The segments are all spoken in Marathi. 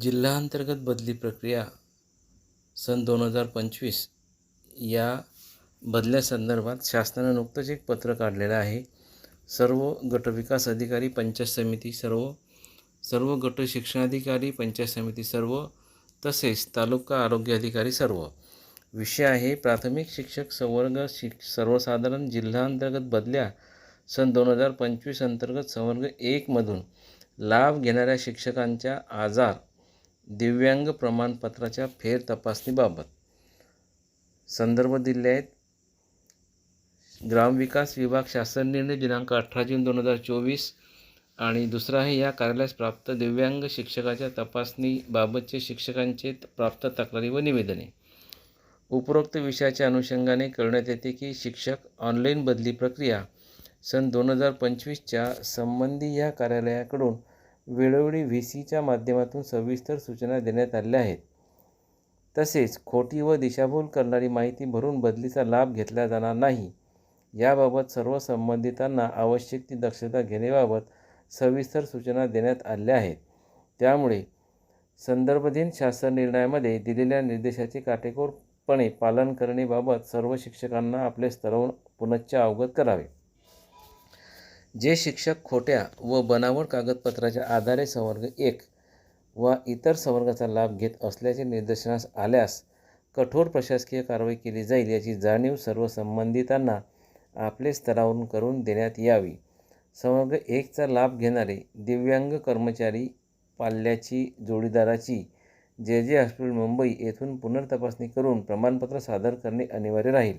जिल्हाअंतर्गत बदली प्रक्रिया सन दोन हजार पंचवीस या बदल्यासंदर्भात शासनानं नुकतंच एक पत्र काढलेलं आहे. सर्व गटविकास अधिकारी पंचायत समिती सर्व सर्व गट शिक्षणाधिकारी पंचायत समिती सर्व तसेच तालुका आरोग्य अधिकारी सर्व. विषय आहे प्राथमिक शिक्षक संवर्ग शिक सर्वसाधारण जिल्हाअंतर्गत बदल्या सन दोन हजार पंचवीस अंतर्गत संवर्ग एकमधून लाभ घेणाऱ्या शिक्षकांच्या आजार दिव्यांग प्रमाणपत्राच्या फेर तपासणीबाबत संदर्भ दिले आहेत. ग्रामविकास विभाग शासन निर्णय दिनांक अठरा जून दोन हजार चोवीस आणि दुसरा आहे या कार्यालयास प्राप्त दिव्यांग शिक्षकाच्या तपासणीबाबतचे शिक्षकांचे प्राप्त तक्रारी व निवेदने. उपरोक्त विषयाच्या अनुषंगाने कळण्यात येते की शिक्षक ऑनलाईन बदली प्रक्रिया सन दोन हजार पंचवीसच्या संबंधी या कार्यालयाकडून वेळोवेळी व्ही सीच्या माध्यमातून सविस्तर सूचना देण्यात आल्या आहेत. तसेच खोटी व दिशाभूल करणारी माहिती भरून बदलीचा लाभ घेतला जाणार नाही. याबाबत सर्व संबंधितांना आवश्यक ती दक्षता घेण्याबाबत सविस्तर सूचना देण्यात आल्या आहेत. त्यामुळे संदर्भधीन शासन निर्णयामध्ये दिलेल्या निर्देशाचे काटेकोरपणे पालन करणेबाबत सर्व शिक्षकांना आपले स्तरावरून पुनश्च अवगत करावे. जे शिक्षक खोट्या व बनावट कागदपत्राच्या आधारे संवर्ग एक व इतर संवर्गाचा लाभ घेत असल्याचे निदर्शनास आल्यास कठोर प्रशासकीय कारवाई केली जाईल याची जाणीव सर्व संबंधितांना आपले स्तरावरून करून देण्यात यावी. संवर्ग एकचा लाभ घेणारे दिव्यांग कर्मचारी पाल्याची जोडीदाराची जे जे हॉस्पिटल मुंबई येथून पुनर्तपासणी करून प्रमाणपत्र सादर करणे अनिवार्य राहील.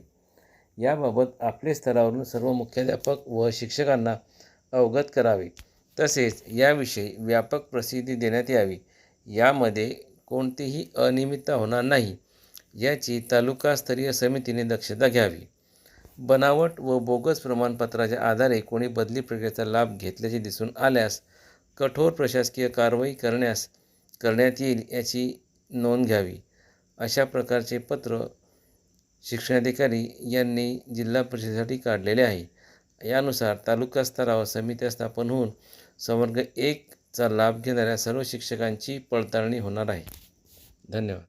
याबाबत आपले स्तरावरून सर्व मुख्याध्यापक व शिक्षकांना अवगत करावे. तसेच याविषयी व्यापक प्रसिद्धी देण्यात यावी. यामध्ये कोणतीही अनियमितता होणार नाही याची तालुकास्तरीय समितीने दक्षता घ्यावी. बनावट व बोगस प्रमाणपत्राच्या आधारे कोणी बदली प्रक्रियेचा लाभ घेतल्याचे दिसून आल्यास कठोर प्रशासकीय कारवाई करण्यास करण्यात येईल याची नोंद घ्यावी. अशा प्रकारचे पत्र शिक्षणाधिकारी यांनी जिल्हा परिषदेसाठी काढलेले आहे. यानुसार तालुका स्तरावर समित्या स्थापन होऊन संवर्ग एकचा लाभ घेणाऱ्या सर्व शिक्षकांची पडताळणी होणार आहे. धन्यवाद.